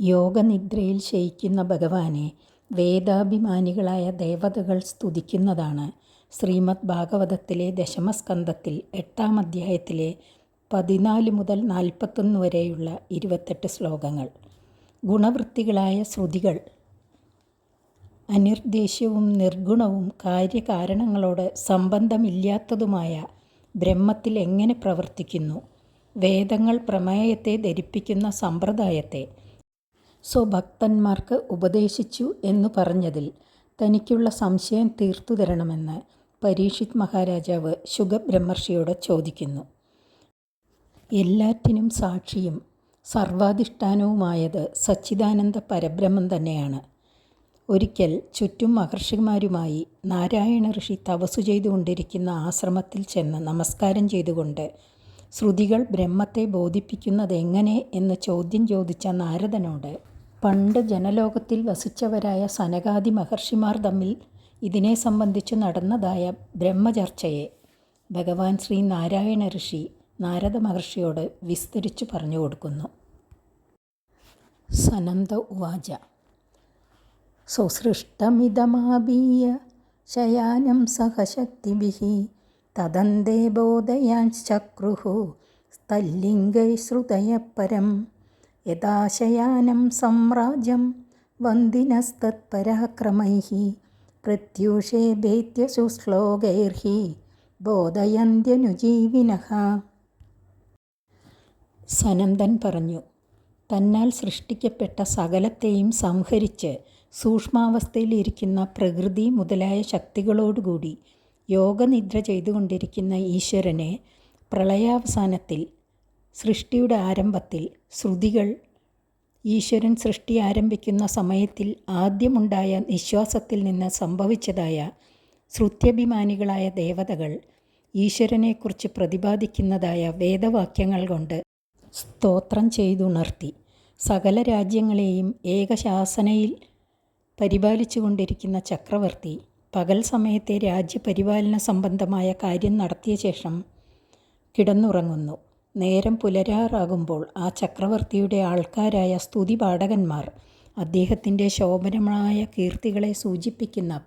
യോഗനിദ്രയിൽ ശയിക്കുന്ന ഭഗവാനെ വേദാഭിമാനികളായ ദേവതകൾ സ്തുതിക്കുന്നതാണ് ശ്രീമദ് ഭാഗവതത്തിലെ ദശമസ്കന്ധത്തിൽ എട്ടാം അധ്യായത്തിലെ പതിനാല് മുതൽ നാൽപ്പത്തൊന്ന് വരെയുള്ള ഇരുപത്തെട്ട് ശ്ലോകങ്ങൾ. ഗുണവൃത്തികളായ ശ്രുതികൾ അനിർദ്ദേശ്യവും നിർഗുണവും കാര്യകാരണങ്ങളോട് സംബന്ധമില്ലാത്തതുമായ ബ്രഹ്മത്തിൽ എങ്ങനെ പ്രവർത്തിക്കുന്നു? വേദങ്ങൾ പ്രമേയത്തെ ധരിപ്പിക്കുന്ന സമ്പ്രദായത്തെ സ്വഭക്തന്മാർക്ക് ഉപദേശിച്ചു എന്നു പറഞ്ഞതിൽ തനിക്കുള്ള സംശയം തീർത്തു തരണമെന്ന് പരീക്ഷിത് മഹാരാജാവ് ശുഗബ്രഹ്മർഷിയോട് ചോദിക്കുന്നു. എല്ലാറ്റിനും സാക്ഷിയും സർവാധിഷ്ഠാനവുമായത് സച്ചിദാനന്ദ പരബ്രഹ്മം തന്നെയാണ്. ഒരിക്കൽ ചുറ്റും മഹർഷിമാരുമായി നാരായണ ഋഷി തപസ്സു ചെയ്തുകൊണ്ടിരിക്കുന്ന ആശ്രമത്തിൽ ചെന്ന് നമസ്കാരം ചെയ്തുകൊണ്ട് ശ്രുതികൾ ബ്രഹ്മത്തെ ബോധിപ്പിക്കുന്നതെങ്ങനെ എന്ന് ചോദ്യം ചോദിച്ച നാരദനോട് പണ്ട് ജനലോകത്തിൽ വസിച്ചവരായ സനകാദി മഹർഷിമാർ തമ്മിൽ ഇതിനെ സംബന്ധിച്ച് നടന്നതായ ബ്രഹ്മചർച്ചയെ ഭഗവാൻ ശ്രീ നാരായണ ഋഷി നാരദ മഹർഷിയോട് വിസ്തരിച്ചു പറഞ്ഞു കൊടുക്കുന്നു. സനന്ദ ഉവാച. സുസൃഷ്ടമിതമാബീയ ശയാനം സഹശക്തിവിഹി തദന്തേ സ്ഥല്ലിംഗൈ ശ്രുതയ പരം യഥാ ശയാനം സാമ്രാജ്യം വന്ദിനസ്തത്പരാക്രമൈ പ്രത്യൂഷേ ഭേദ്യശുശ്ലോകൈർ ബോധയന്ത്യനുജീവിനഃ. സനന്ദൻ പറഞ്ഞു, തന്നാൽ സൃഷ്ടിക്കപ്പെട്ട സകലത്തെയും സംഹരിച്ച് സൂക്ഷ്മാവസ്ഥയിലിരിക്കുന്ന പ്രകൃതി മുതലായ ശക്തികളോടുകൂടി യോഗനിദ്ര ചെയ്തുകൊണ്ടിരിക്കുന്ന ഈശ്വരനെ പ്രളയാവസാനത്തിൽ സൃഷ്ടിയുടെ ആരംഭത്തിൽ ശ്രുതികൾ ഈശ്വരൻ സൃഷ്ടി ആരംഭിക്കുന്ന സമയത്തിൽ ആദ്യമുണ്ടായ നിശ്വാസത്തിൽ നിന്ന് സംഭവിച്ചതായ ശ്രുത്യഭിമാനികളായ ദേവതകൾ ഈശ്വരനെക്കുറിച്ച് പ്രതിപാദിക്കുന്നതായ വേദവാക്യങ്ങൾ കൊണ്ട് സ്തോത്രം ചെയ്തുണർത്തി. സകല രാജ്യങ്ങളെയും ഏകശാസനയിൽ പരിപാലിച്ചുകൊണ്ടിരിക്കുന്ന ചക്രവർത്തി പകൽ സമയത്തെ രാജ്യപരിപാലന സംബന്ധമായ കാര്യം നടത്തിയ ശേഷം കിടന്നുറങ്ങുന്നു. നേരം പുലരാറാകുമ്പോൾ ആ ചക്രവർത്തിയുടെ ആൾക്കാരായ സ്തുതിപാഠകന്മാർ അദ്ദേഹത്തിന്റെ ശോഭനമായ കീർത്തികളെ സൂചിപ്പിക്കുന്ന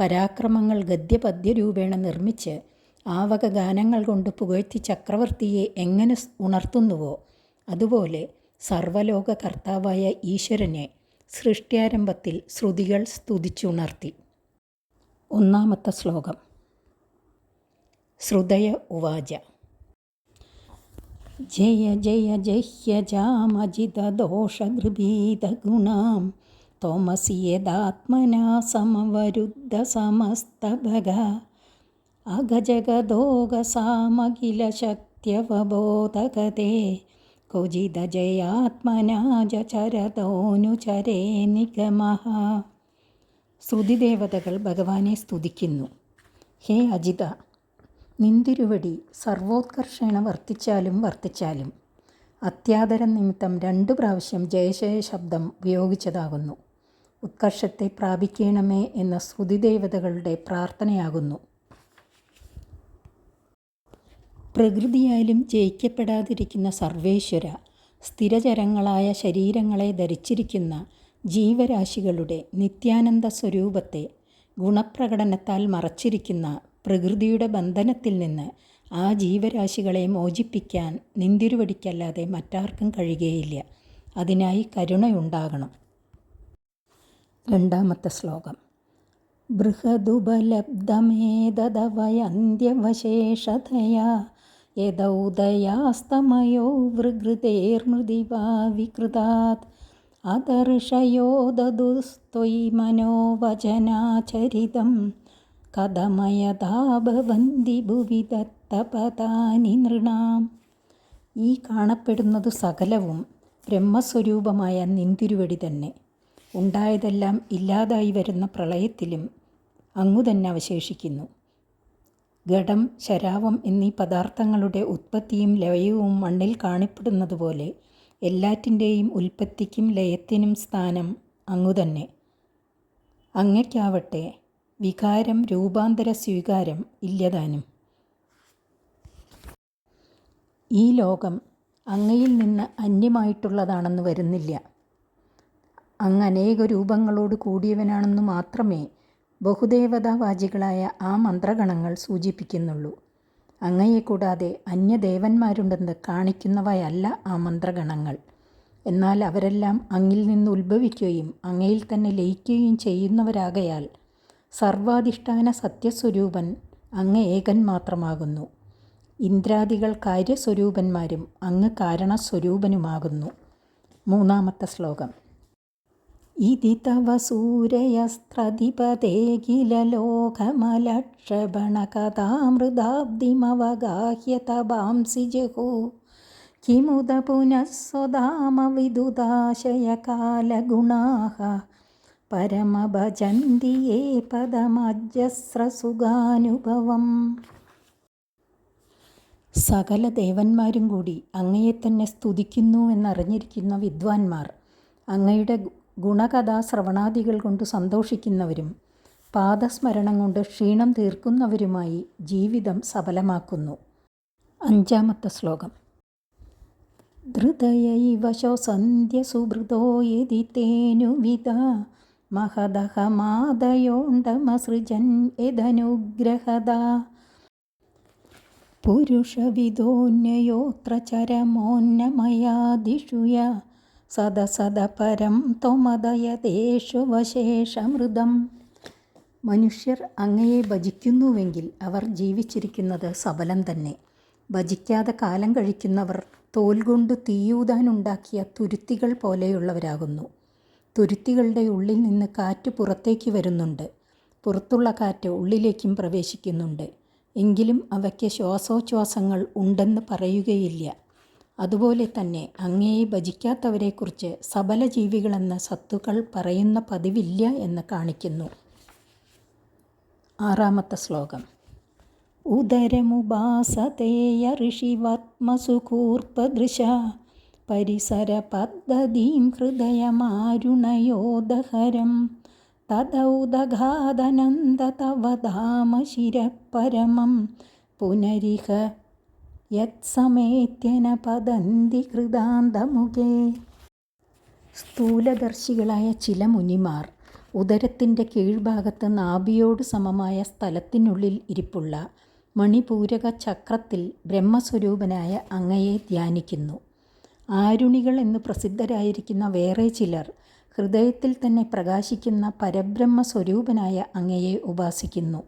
പരാക്രമങ്ങൾ ഗദ്യപദ്യ രൂപേണ നിർമ്മിച്ച് ആ വക ഗാനങ്ങൾ കൊണ്ട് പുകഴ്ത്തി ചക്രവർത്തിയെ എങ്ങനെ ഉണർത്തുന്നുവോ അതുപോലെ സർവലോക കർത്താവായ ഈശ്വരനെ സൃഷ്ടിയാരംഭത്തിൽ ശ്രുതികൾ സ്തുതിച്ചുണർത്തി. ഒന്നാമത്തെ ശ്ലോകം. ശ്രുതയ ഉവാച ജയ ജയ ജഹ്യജാമജിതദോഷഗൃഭീതഗുണാം സമവരുദ്ധ സമസ്തഭഗ സമവരുദ്ധസമസ്തഭഗ അഗജഗദോഗസാമഖിലശക്ത്യവബോധഗതേ ക്വചിദജയാത്മനാ ചരതോനുചരേ നിഗമഃ. ശ്രുതിദേവതകൾ ഭഗവാനെ സ്തുതിക്കുന്നു. ഹേ അജിത, നിന്തിരുവടി സർവോത്കർഷേണ വർത്തിച്ചാലും വർത്തിച്ചാലും അത്യാദരം നിമിത്തം രണ്ടു പ്രാവശ്യം ജയശയ ശബ്ദം ഉപയോഗിച്ചതാകുന്നു. ഉത്കർഷത്തെ പ്രാപിക്കണമേ എന്ന ശ്രുതിദേവതകളുടെ പ്രാർത്ഥനയാകുന്നു. പ്രകൃതിയാലും ജയിക്കപ്പെടാതിരിക്കുന്ന സർവേശ്വര, സ്ഥിരചരങ്ങളായ ശരീരങ്ങളെ ധരിച്ചിരിക്കുന്ന ജീവരാശികളുടെ നിത്യാനന്ദ സ്വരൂപത്തെ ഗുണപ്രകടനത്താൽ മറച്ചിരിക്കുന്ന പ്രകൃതിയുടെ ബന്ധനത്തിൽ നിന്ന് ആ ജീവരാശികളെ മോചിപ്പിക്കാൻ നിന്തിരുവടിക്കല്ലാതെ മറ്റാർക്കും കഴിയുകയില്ല. അതിനായി കരുണയുണ്ടാകണം. രണ്ടാമത്തെ ശ്ലോകം. ബൃഹദുപലബ്ധമേതദവയന്ത്യവശേഷതയാ യദൗദയാസ്തമയോ വികൃതേർമൃതിവാ വികൃതാത് അദർഷയോ ദദുസ്ത്വയി മനോവചനാചരിതം കഥമയഥാ ഭവന്തി ഭുവി ദത്തപതാനി നൃണാം. ഈ കാണപ്പെടുന്നത് സകലവും ബ്രഹ്മസ്വരൂപമായ നിന്തിരുവടി തന്നെ. ഉണ്ടായതെല്ലാം ഇല്ലാതായി വരുന്ന പ്രളയത്തിലും അങ്ങുതന്നെ അവശേഷിക്കുന്നു. ഘടം, ശരാവം എന്നീ പദാർത്ഥങ്ങളുടെ ഉത്പത്തിയും ലയവും മണ്ണിൽ കാണപ്പെടുന്നതുപോലെ എല്ലാറ്റിന്റെയും ഉൽപ്പത്തിക്കും ലയത്തിനും സ്ഥാനം അങ്ങുതന്നെ. അങ്ങയ്ക്കാവട്ടെ വികാരം രൂപാന്തര സ്വീകാരം ഇല്ലതാനും. ഈ ലോകം അങ്ങയിൽ നിന്ന് അന്യമായിട്ടുള്ളതാണെന്ന് വരുന്നില്ല. അങ്ങ് അനേക രൂപങ്ങളോട് കൂടിയവനാണെന്ന് മാത്രമേ ബഹുദേവതാവാചികളായ ആ മന്ത്രഗണങ്ങൾ സൂചിപ്പിക്കുന്നുള്ളൂ അങ്ങയെ കൂടാതെ അന്യദേവന്മാരുണ്ടെന്ന് കാണിക്കുന്നവയല്ല ആ മന്ത്രഗണങ്ങൾ എന്നാൽ അവരെല്ലാം അങ്ങിൽ നിന്ന് ഉത്ഭവിക്കുകയും അങ്ങയിൽ തന്നെ ലയിക്കുകയും ചെയ്യുന്നവരാകയാൽ സർവാധിഷ്ഠാന സത്യസ്വരൂപൻ അങ്ങ് ഏകൻ മാത്രമാകുന്നു. ഇന്ദ്രാദികൾ കാര്യസ്വരൂപന്മാരും അങ്ങ് കാരണസ്വരൂപനുമാകുന്നു. മൂന്നാമത്തെ ശ്ലോകം. ഇതി തവ സൂരയസ്ത്രധിപതേ കില ലോകമലക്ഷപണകഥാമൃതാബ്ദിമവഗാഹ്യ തപാംസി ജഹോ കിമുത പുനഃ സ്വധാമവിദുദാശയകാലഗുണാः പരമഭജന്തി പദമജസ്രസുഖാനുഭവം സകല ദേവന്മാരും കൂടി അങ്ങയെ തന്നെ സ്തുതിക്കുന്നു എന്നറിഞ്ഞിരിക്കുന്ന വിദ്വാൻമാർ അങ്ങയുടെ ഗുണകഥാശ്രവണാദികൾ കൊണ്ട് സന്തോഷിക്കുന്നവരും പാദസ്മരണം കൊണ്ട് ക്ഷീണം തീർക്കുന്നവരുമായി ജീവിതം സഫലമാക്കുന്നു. അഞ്ചാമത്തെ ശ്ലോകം. ധൃതയൈവ ശോസന്ധ്യ സുഹൃതോ യതി തേനുവിധ മഹദഹമാദയോണ്ടമസൃജൻ യദനുഗ്രഹദ പുരുഷവിദോന്യയോത്ര ചരമോന്നമയാദിഷുയ സദസദ പരം ത്വമദയതേഷു വശേഷമൃതം മനുഷ്യർ അങ്ങയെ ഭജിക്കുന്നുവെങ്കിൽ അവർ ജീവിച്ചിരിക്കുന്നത് സബലം തന്നെ. ഭജിക്കാതെ കാലം കഴിക്കുന്നവർ തോൽ കൊണ്ട് തീയൂതാനുണ്ടാക്കിയ തുരുത്തികൾ പോലെയുള്ളവരാകുന്നു. തുരുത്തികളുടെ ഉള്ളിൽ നിന്ന് കാറ്റ് പുറത്തേക്ക് വരുന്നുണ്ട്. പുറത്തുള്ള കാറ്റ് ഉള്ളിലേക്കും പ്രവേശിക്കുന്നുണ്ട്. എങ്കിലും അവയ്ക്ക് ശ്വാസോച്ഛ്വാസങ്ങൾ ഉണ്ടെന്ന് പറയുകയില്ല. അതുപോലെ തന്നെ അങ്ങയെ ഭജിക്കാത്തവരെക്കുറിച്ച് സബല ജീവികളെന്ന സത്തുക്കൾ പറയുന്ന പതിവില്ല എന്ന് കാണിക്കുന്നു. ആറാമത്തെ ശ്ലോകം. ഉദരമുപാസതേയ ഋഷിവത്മസുകൂർപ്പദൃശ പരിസരപദ്ധതിം ഹൃദയമാരുണയോദഹരം. തദൗദഘാതനന്ദ തവ ധാമ ശിരപരമം പുനരിഹ യത്സമേത്യന പതന്തി കൃതാന്തമുഖേ. സ്ഥൂലദർശികളായ ചില മുനിമാർ ഉദരത്തിന്റെ കീഴ്ഭാഗത്ത് നാഭിയോട് സമമായ സ്ഥലത്തിനുള്ളിൽ ഇരിപ്പുള്ള മണിപൂരക ചക്രത്തിൽ ബ്രഹ്മസ്വരൂപനായ അങ്ങയെ ധ്യാനിക്കുന്നു. ആരുണികൾ എന്ന് പ്രസിദ്ധരായിരിക്കുന്ന വേറെ ചിലർ ഹൃദയത്തിൽ തന്നെ പ്രകാശിക്കുന്ന പരബ്രഹ്മ സ്വരൂപനായ അങ്ങയെ ഉപാസിക്കുന്നു.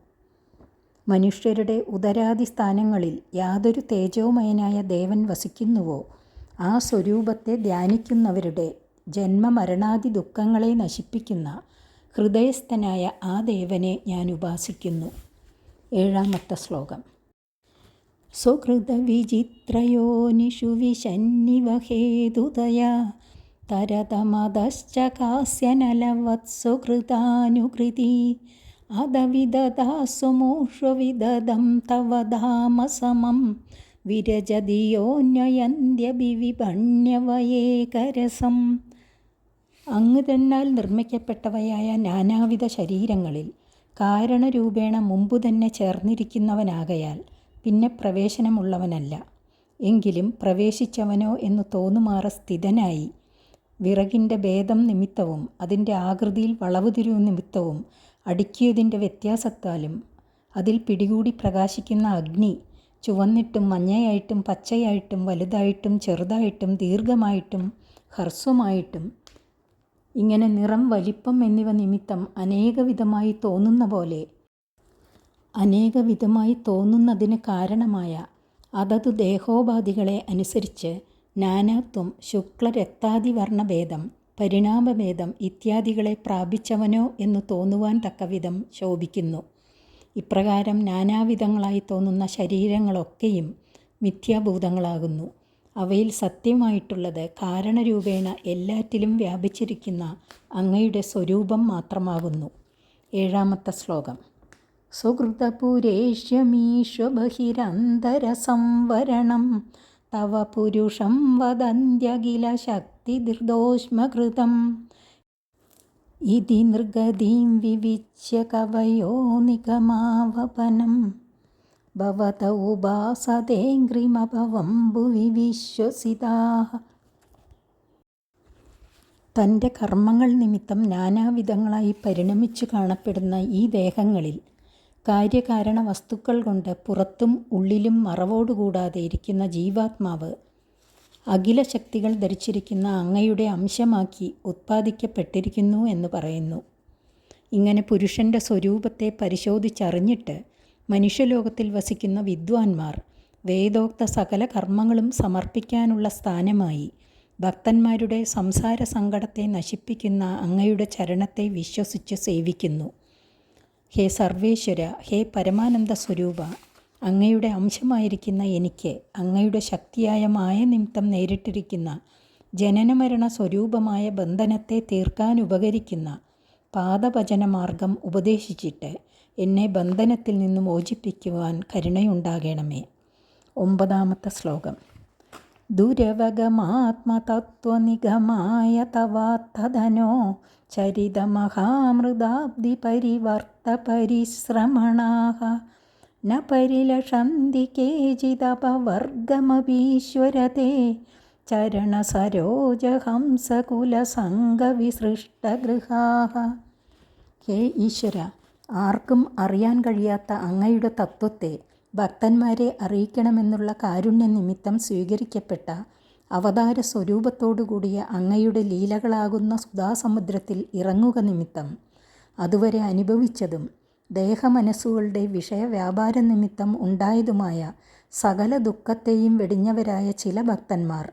മനുഷ്യരുടെ ഉദരാദി സ്ഥാനങ്ങളിൽ യാതൊരു തേജോമയനായ ദേവൻ വസിക്കുന്നുവോ? ആ സ്വരൂപത്തെ ധ്യാനിക്കുന്നവരുടെ ജന്മമരണാദി ദുഃഖങ്ങളെ നശിപ്പിക്കുന്ന ഹൃദയസ്ഥനായ ആ ദേവനെ ഞാൻ ഉപാസിക്കുന്നു. ഏഴാമത്തെ ശ്ലോകം. സുഹൃതവിചിത്രയോനിഷു വിശന്നിവഹേതുതയാ. തരതമതശ്ച കാസ്യനലവത്സുഹൃതാനുകൃതി അദവിദദാസുമോഷവിദദം തവ ധാമസമം. വിരജതിയോന്യയന്ത്യഭിവിപണ്യവയേകരസം അങ്ങ് തന്നാൽ നിർമ്മിക്കപ്പെട്ടവയായ നാനാവിധ ശരീരങ്ങളിൽ കാരണരൂപേണ മുമ്പു തന്നെ ചേർന്നിരിക്കുന്നവനാകയാൽ പിന്നെ പ്രവേശനമുള്ളവനല്ല. എങ്കിലും പ്രവേശിച്ചവനോ എന്ന് തോന്നുമാറ സ്ഥിതനായി. വിറകിന്റെ ഭേദം നിമിത്തവും അതിന്റെ ആകൃതിയിൽ വളവ് തിരിവ് നിമിത്തവും അടുക്കിയതിന്റെ വ്യത്യാസത്താലും അതിൽ പിടികൂടി പ്രകാശിക്കുന്ന അഗ്നി ചുവന്നിട്ടും മഞ്ഞയായിട്ടും പച്ചയായിട്ടും വലുതായിട്ടും ചെറുതായിട്ടും ദീർഘമായിട്ടും ഹ്രസ്വമായിട്ടും ഇങ്ങനെ നിറം വലിപ്പം എന്നിവ നിമിത്തം അനേകവിധമായി തോന്നുന്ന പോലെ അനേകവിധമായി തോന്നുന്നതിന് കാരണമായ അതതു ദേഹോപാധികളെ അനുസരിച്ച് നാനാത്വം ശുക്ലരക്താദിവർണഭേദം പരിണാമഭേദം ഇത്യാദികളെ പ്രാപിച്ചവനോ എന്ന് തോന്നുവാൻ തക്കവിധം ശോഭിക്കുന്നു. ഇപ്രകാരം നാനാവിധങ്ങളായി തോന്നുന്ന ശരീരങ്ങളൊക്കെയും മിഥ്യാഭൂതങ്ങളാകുന്നു. അവയിൽ സത്യമായിട്ടുള്ളത് കാരണരൂപേണ എല്ലാറ്റിലും വ്യാപിച്ചിരിക്കുന്ന അങ്ങയുടെ സ്വരൂപം മാത്രമാകുന്നു. ഏഴാമത്തെ ശ്ലോകം. സുഹൃതപുരേഷ്യമീശ്വബഹിരന്തരസംവരണം. തവ പുരുഷം വദന്ത്യഖില ശക്തിദൃദോഷ്മകൃതം ഇതി നൃഗതീം വിവിച്യ കവയോ നിഗമാവപനം. ഭവത ഉപാസതേങ്ക്രിമഭവം ഭുവി തന്റെ കർമ്മങ്ങൾ നിമിത്തം നാനാവിധങ്ങളായി പരിണമിച്ചു കാണപ്പെടുന്ന ഈ ദേഹങ്ങളിൽ കാര്യകാരണ വസ്തുക്കൾ കൊണ്ട് പുറത്തും ഉള്ളിലും മറവോടുകൂടാതെ ഇരിക്കുന്ന ജീവാത്മാവ് അഖില ശക്തികൾ ധരിച്ചിരിക്കുന്ന അങ്ങയുടെ അംശമാക്കി ഉത്പാദിക്കപ്പെട്ടിരിക്കുന്നു എന്ന് പറയുന്നു. ഇങ്ങനെ പുരുഷന്റെ സ്വരൂപത്തെ പരിശോധിച്ചറിഞ്ഞിട്ട് മനുഷ്യലോകത്തിൽ വസിക്കുന്ന വിദ്വാൻമാർ വേദോക്ത സകല കർമ്മങ്ങളും സമർപ്പിക്കാനുള്ള സ്ഥാനമായി ഭക്തന്മാരുടെ സംസാര സങ്കടത്തെ നശിപ്പിക്കുന്ന അങ്ങയുടെ ചരണത്തെ വിശ്വസിച്ച് സേവിക്കുന്നു. ഹേ സർവേശ്വര ഹേ പരമാനന്ദ സ്വരൂപ അങ്ങയുടെ അംശമായിരിക്കുന്ന എനിക്ക് അങ്ങയുടെ ശക്തിയായ മായ നിമിത്തം നേരിട്ടിരിക്കുന്ന ജനനമരണ സ്വരൂപമായ ബന്ധനത്തെ തീർക്കാൻ ഉപകരിക്കുന്ന പാദഭജന മാർഗം ഉപദേശിച്ചിട്ട് എന്നെ ബന്ധനത്തിൽ നിന്ന് മോചിപ്പിക്കുവാൻ കരുണയുണ്ടാകണമേ. ഒമ്പതാമത്തെ ശ്ലോകം. ദുരവഗമാത്മതത്വനിഗമായ തവാത്തധനോ ചരിതമഹാമൃതാബ്ദി പരിവർത്ത പരിശ്രമണാഹ ന പരിലഷന്തി കേചിതപവർഗമപീശ്വരത്തെ ചരണസരോജഹംസകുലസംഗവിസൃഷ്ടഗൃഹാഹ. ഹേ ഈശ്വര ആർക്കും അറിയാൻ കഴിയാത്ത അങ്ങയുടെ തത്വത്തെ ഭക്തന്മാരെ അറിയിക്കണമെന്നുള്ള കാരുണ്യ നിമിത്തം സ്വീകരിക്കപ്പെട്ട അവതാര സ്വരൂപത്തോടുകൂടിയ അങ്ങയുടെ ലീലകളാകുന്ന സുധാസമുദ്രത്തിൽ ഇറങ്ങുക നിമിത്തം അതുവരെ അനുഭവിച്ചതും ദേഹമനസ്സുകളുടെ വിഷയവ്യാപാര നിമിത്തം ഉണ്ടായതുമായ സകല ദുഃഖത്തെയും വെടിഞ്ഞവരായ ചില ഭക്തന്മാർ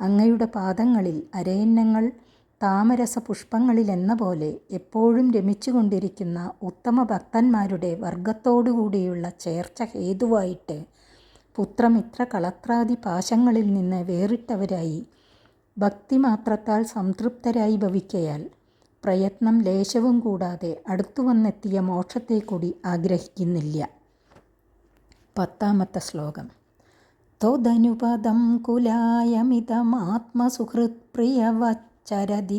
അങ്ങയുടെ പാദങ്ങളിൽ അരയന്നങ്ങൾ താമരസ പുഷ്പങ്ങളിലെന്ന പോലെ എപ്പോഴും രമിച്ചുകൊണ്ടിരിക്കുന്ന ഉത്തമ ഭക്തന്മാരുടെ വർഗത്തോടുകൂടിയുള്ള ചേർച്ച ഹേതുവായിട്ട് പുത്രമിത്ര കളത്രാദി പാശങ്ങളിൽ നിന്ന് വേറിട്ടവരായി ഭക്തിമാത്രത്താൽ സംതൃപ്തരായി ഭവിക്കയാൽ പ്രയത്നം ലേശവും കൂടാതെ അടുത്തു വന്നെത്തിയ മോക്ഷത്തെ കൂടി ആഗ്രഹിക്കുന്നില്ല. പത്താമത്തെ ശ്ലോകം. ത്വതനുപദം കുലായമിതമാത്മസുഹൃത് പ്രിയവച്ചരതി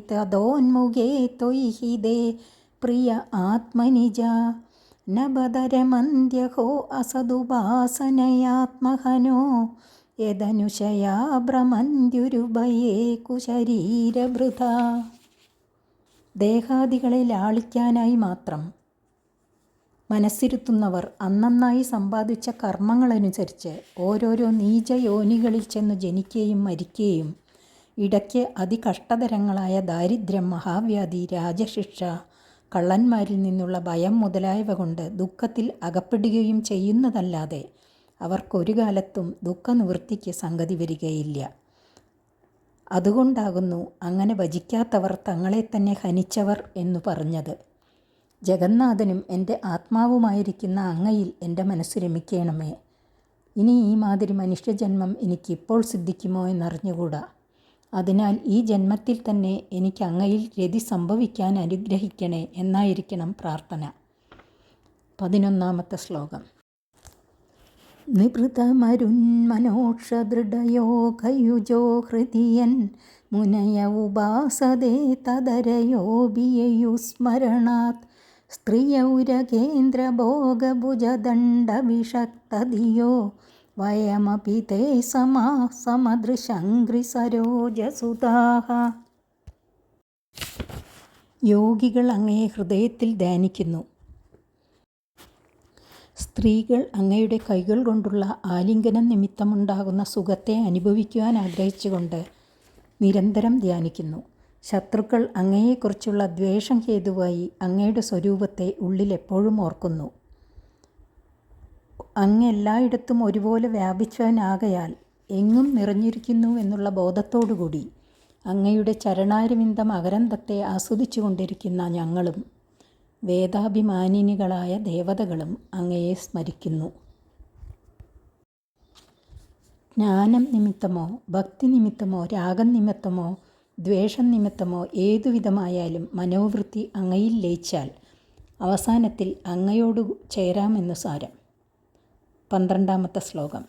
തൊയ്ഹിതേ പ്രിയ ആത്മനിജ നബദരമന്ത്യഹോ അസദുപാസനയാത്മഹനോ യദനുശയാ ഭ്രമന്ത്യുരുഭയേ കുശരീരഭൃത. ദേഹാദികളെ ലാളിക്കാനായി മാത്രം മനസ്സിരുത്തുന്നവർ അന്നന്നായി സമ്പാദിച്ച കർമ്മങ്ങളനുസരിച്ച് ഓരോരോ നീചയോനികളിൽ ചെന്ന് ജനിക്കുകയും മരിക്കുകയും ഇടയ്ക്ക് അതികഷ്ടതരങ്ങളായ ദാരിദ്ര്യം മഹാവ്യാധി രാജശിക്ഷ കള്ളന്മാരിൽ നിന്നുള്ള ഭയം മുതലായവ കൊണ്ട് ദുഃഖത്തിൽ അകപ്പെടുകയും ചെയ്യുന്നതല്ലാതെ അവർക്കൊരു കാലത്തും ദുഃഖനിവൃത്തിക്ക് സംഗതി വരികയില്ല. അതുകൊണ്ടാകുന്നു അങ്ങനെ ഭജിക്കാത്തവർ തങ്ങളെ തന്നെ ഹനിച്ചവർ എന്നു പറഞ്ഞത്. ജഗന്നാഥനും എന്റെ ആത്മാവുമായിരിക്കുന്ന അങ്ങയിൽ എന്റെ മനസ്സ് രമിക്കണമേ. ഇനി ഈ മാതിരി മനുഷ്യജന്മം എനിക്കിപ്പോൾ സിദ്ധിക്കുമോ എന്നറിഞ്ഞുകൂടാ. അതിനാൽ ഈ ജന്മത്തിൽ തന്നെ എനിക്ക് അങ്ങയിൽ രതി സംഭവിക്കാൻ അനുഗ്രഹിക്കണേ എന്നായിരിക്കണം പ്രാർത്ഥന. പതിനൊന്നാമത്തെ ശ്ലോകം. നിഭൃതമരുന്മനോക്ഷദൃഢയോഗയുജോ ഹൃദിയൻ മുനയ ഉപാസതേ തദരയോപിയയുസ്മരണാത് സ്ത്രിയൗരകേന്ദ്രഭോഗഭുജദണ്ഡവിഷക്തധിയോ വയമപി തേ സമാ समदृशङ्घ्रिसरोजसुताः യോഗികൾ അങ്ങയെ ഹൃദയത്തിൽ ധ്യാനിക്കുന്നു. സ്ത്രീകൾ അങ്ങയുടെ കൈകൾ കൊണ്ടുള്ള ആലിംഗനം നിമിത്തമുണ്ടാകുന്ന സുഖത്തെ അനുഭവിക്കുവാൻ ആഗ്രഹിച്ചുകൊണ്ട് നിരന്തരം ധ്യാനിക്കുന്നു. ശത്രുക്കൾ അങ്ങയെക്കുറിച്ചുള്ള ദ്വേഷം ഹേതുവായി അങ്ങയുടെ സ്വരൂപത്തെ ഉള്ളിൽ എപ്പോഴും ഓർക്കുന്നു. അങ്ങ് എല്ലായിടത്തും ഒരുപോലെ വ്യാപിച്ചവനാകയാൽ എങ്ങും നിറഞ്ഞിരിക്കുന്നു എന്നുള്ള ബോധത്തോടുകൂടി അങ്ങയുടെ ചരണാരവിന്ദം അകരന്തത്തെ ആസ്വദിച്ചു കൊണ്ടിരിക്കുന്ന ഞങ്ങളും വേദാഭിമാനിനികളായ ദേവതകളും അങ്ങയെ സ്മരിക്കുന്നു. ജ്ഞാനം നിമിത്തമോ ഭക്തി നിമിത്തമോ രാഗം നിമിത്തമോ ദ്വേഷം നിമിത്തമോ ഏതുവിധമായാലും മനോവൃത്തി അങ്ങയിൽ ലയിച്ചാൽ അവസാനത്തിൽ അങ്ങയോട് ചേരാമെന്ന് സാരം. പന്ത്രണ്ടാമത്തെ ശ്ലോകം.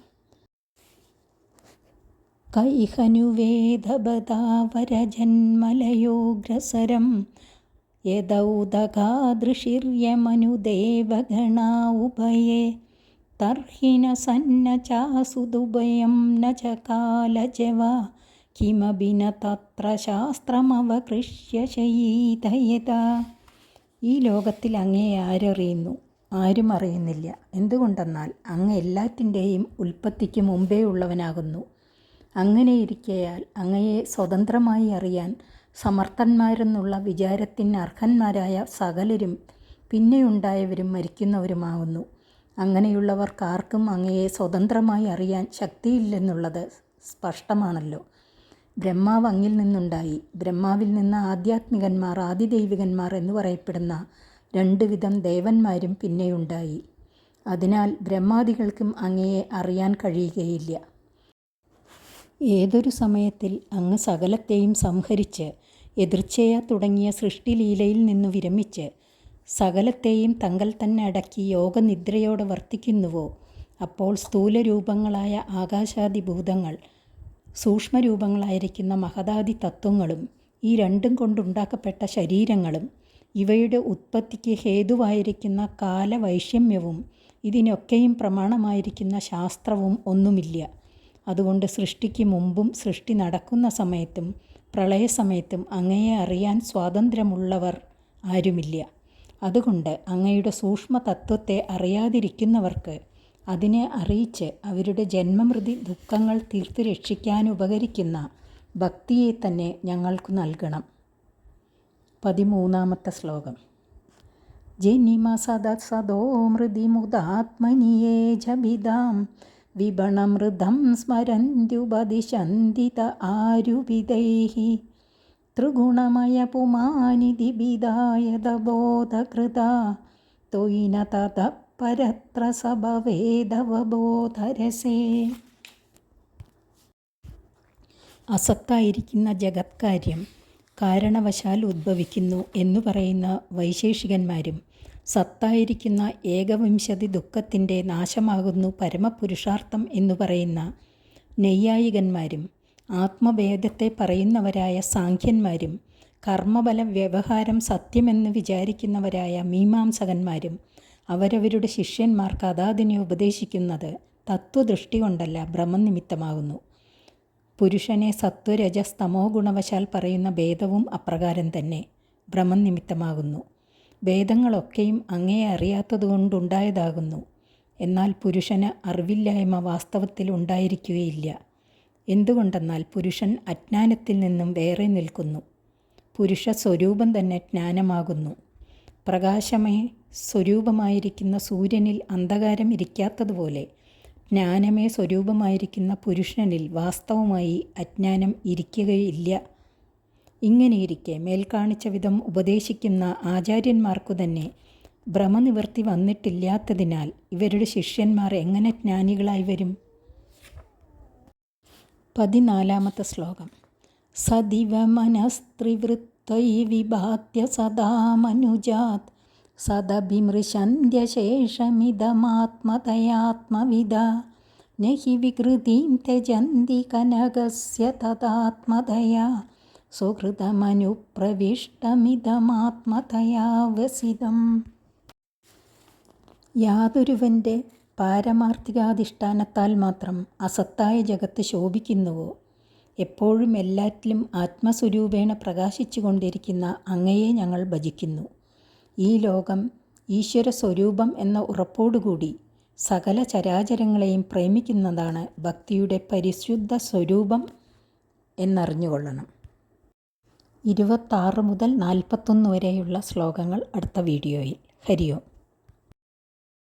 കൈഹനുവേദബദാവരജന്മലയോഗ്രസരം യദൗദകാദൃശിര്യമനുദേവഗണാ ഉഭയേ തർഹിന സന്ന ചാസുദുഭയം ന ച കാലജവ തത്ര ശാസ്ത്രമവകൃഷ്യ ശയീതയത ഈ ലോകത്തിൽ അങ്ങേ ആരറിയുന്നു? ആരും അറിയുന്നില്ല. എന്തുകൊണ്ടെന്നാൽ അങ്ങ് എല്ലാറ്റിന്റെയും ഉൽപ്പത്തിക്ക് മുമ്പേ ഉള്ളവനാകുന്നു. അങ്ങനെയിരിക്കയാൽ അങ്ങയെ സ്വതന്ത്രമായി അറിയാൻ സമർത്ഥന്മാരെന്നുള്ള വിചാരത്തിന് അർഹന്മാരായ സകലരും പിന്നെയുണ്ടായവരും മരിക്കുന്നവരുമാകുന്നു. അങ്ങനെയുള്ളവർക്കാർക്കും അങ്ങയെ സ്വതന്ത്രമായി അറിയാൻ ശക്തിയില്ലെന്നുള്ളത് സ്പഷ്ടമാണല്ലോ. ബ്രഹ്മാവ് അങ്ങിൽ നിന്നുണ്ടായി. ബ്രഹ്മാവിൽ നിന്ന് ആധ്യാത്മികന്മാർ ആദിദൈവികന്മാർ എന്ന് പറയപ്പെടുന്ന രണ്ട് വിധം ദേവന്മാരും പിന്നെയുണ്ടായി. അതിനാൽ ബ്രഹ്മാദികൾക്കും അങ്ങയെ അറിയാൻ കഴിയുകയില്ല. ഏതൊരു സമയത്തിൽ അങ്ങ് സകലത്തെയും സംഹരിച്ച് എതിർച്ചയ തുടങ്ങിയ സൃഷ്ടിലീലയിൽ നിന്ന് വിരമിച്ച് സകലത്തെയും തങ്കൽ തന്നെ അടക്കി യോഗനിദ്രയോടെ വർത്തിക്കുന്നുവോ? അപ്പോൾ സ്ഥൂലരൂപങ്ങളായ ആകാശാദിഭൂതങ്ങൾ സൂക്ഷ്മരൂപങ്ങളായിരിക്കുന്ന മഹതാദി തത്വങ്ങളും ഈ രണ്ടും കൊണ്ടുണ്ടാക്കപ്പെട്ട ശരീരങ്ങളും ഇവയുടെ ഉത്പത്തിക്ക് ഹേതുവായിരിക്കുന്ന കാലവൈഷമ്യവും ഇതിനൊക്കെയും പ്രമാണമായിരിക്കുന്ന ശാസ്ത്രവും ഒന്നുമില്ല. അതുകൊണ്ട് സൃഷ്ടിക്ക് മുമ്പും സൃഷ്ടി നടക്കുന്ന സമയത്തും പ്രളയസമയത്തും അങ്ങയെ അറിയാൻ സ്വാതന്ത്ര്യമുള്ളവർ ആരുമില്ല. അതുകൊണ്ട് അങ്ങയുടെ സൂക്ഷ്മ തത്വത്തെ അറിയാതിരിക്കുന്നവർക്ക് അതിനെ അറിയിച്ച് അവരുടെ ജന്മമൃതി ദുഃഖങ്ങൾ തീർത്ത് രക്ഷിക്കാൻ ഉപകരിക്കുന്ന ഭക്തിയെ തന്നെ ഞങ്ങൾക്ക് നൽകണം. പതിമൂന്നാമത്തെ ശ്ലോകം. ജനിമ സദ സദോ മൃതി മുദാത്മനിയേ ജഭിതാം വിപണമൃതം സ്മരന്ത്യുപദിശന്തിത ആരുവിതൈः ത്രിഗുണമയ പുമാനിധി ബോധകൃത തൊയിന തത പരത്ര സഭവേദവബോധരസേ അസത്തായിരിക്കുന്ന ജഗത്കാര്യം. കാരണവശാൽ ഉദ്ഭവിക്കുന്നു എന്നു പറയുന്ന വൈശേഷികന്മാരും സത്തായിരിക്കുന്ന ഏകവിംശതി ദുഃഖത്തിന്റെ നാശമാകുന്നു പരമപുരുഷാർത്ഥം എന്നു പറയുന്ന നെയ്യായികന്മാരും ആത്മഭേദത്തെ പറയുന്നവരായ സാഖ്യന്മാരും കർമ്മബല വ്യവഹാരം സത്യമെന്ന് വിചാരിക്കുന്നവരായ മീമാംസകന്മാരും അവരവരുടെ ശിഷ്യന്മാർക്ക് അതാതിനെ ഉപദേശിക്കുന്നത് തത്വദൃഷ്ടി കൊണ്ടല്ല ഭ്രമനിമിത്തമാകുന്നു പുരുഷനെ സത്വരജസ്തമോ ഗുണവശാൽ പറയുന്ന ഭേദവും അപ്രകാരം തന്നെ. ഭ്രമം നിമിത്തമാകുന്നു. ഭേദങ്ങളൊക്കെയും അങ്ങയെ അറിയാത്തതുകൊണ്ടുണ്ടായതാകുന്നു. എന്നാൽ പുരുഷന് അറിവില്ലായ്മ വാസ്തവത്തിൽ ഉണ്ടായിരിക്കുകയില്ല. എന്തുകൊണ്ടെന്നാൽ പുരുഷൻ അജ്ഞാനത്തിൽ നിന്നും വേറെ നിൽക്കുന്നു. പുരുഷ സ്വരൂപം തന്നെ ജ്ഞാനമാകുന്നു. പ്രകാശമേ സ്വരൂപമായിരിക്കുന്ന സൂര്യനിൽ അന്ധകാരം ഇരിക്കാത്തതുപോലെ ജ്ഞാനമേ സ്വരൂപമായിരിക്കുന്ന പുരുഷനിൽ വാസ്തവമായി അജ്ഞാനം ഇരിക്കുകയില്ല. ഇങ്ങനെയിരിക്കെ മേൽക്കാണിച്ച വിധം ഉപദേശിക്കുന്ന ആചാര്യന്മാർക്കു തന്നെ ഭ്രമനിവൃത്തി വന്നിട്ടില്ലാത്തതിനാൽ ഇവരുടെ ശിഷ്യന്മാർ എങ്ങനെ ജ്ഞാനികളായി വരും? പതിനാലാമത്തെ ശ്ലോകം. സദിവ മനസ്ത്രിവൃത്തൈ വിഭാത്യ സദാ മനുജാത് സദഭിമൃശന്ത്യശേഷമിതമാത്മതയാത്മവിദ നഹി വികൃതിം ത്യജന്തി കനകസ്യ തഥാത്മതയാ സുഹൃതമനുപ്രവിഷ്ടമിതമാത്മതയാവസിതം യാതൊരുവന്റെ പാരമാർത്ഥികാധിഷ്ഠാനത്താൽ മാത്രം അസത്തായ ജഗത്ത് ശോഭിക്കുന്നുവോ? എപ്പോഴും എല്ലാറ്റിലും ആത്മസ്വരൂപേണ പ്രകാശിച്ചു കൊണ്ടിരിക്കുന്ന അങ്ങയെ ഞങ്ങൾ ഭജിക്കുന്നു. ഈ ലോകം ഈശ്വര സ്വരൂപം എന്ന ഉറപ്പോടുകൂടി സകല ചരാചരങ്ങളെയും പ്രേമിക്കുന്നതാണ് ഭക്തിയുടെ പരിശുദ്ധ സ്വരൂപം എന്നറിഞ്ഞുകൊള്ളണം. ഇരുപത്താറ് മുതൽ നാൽപ്പത്തൊന്ന് വരെയുള്ള ശ്ലോകങ്ങൾ അടുത്ത വീഡിയോയിൽ. ഹരിയോം.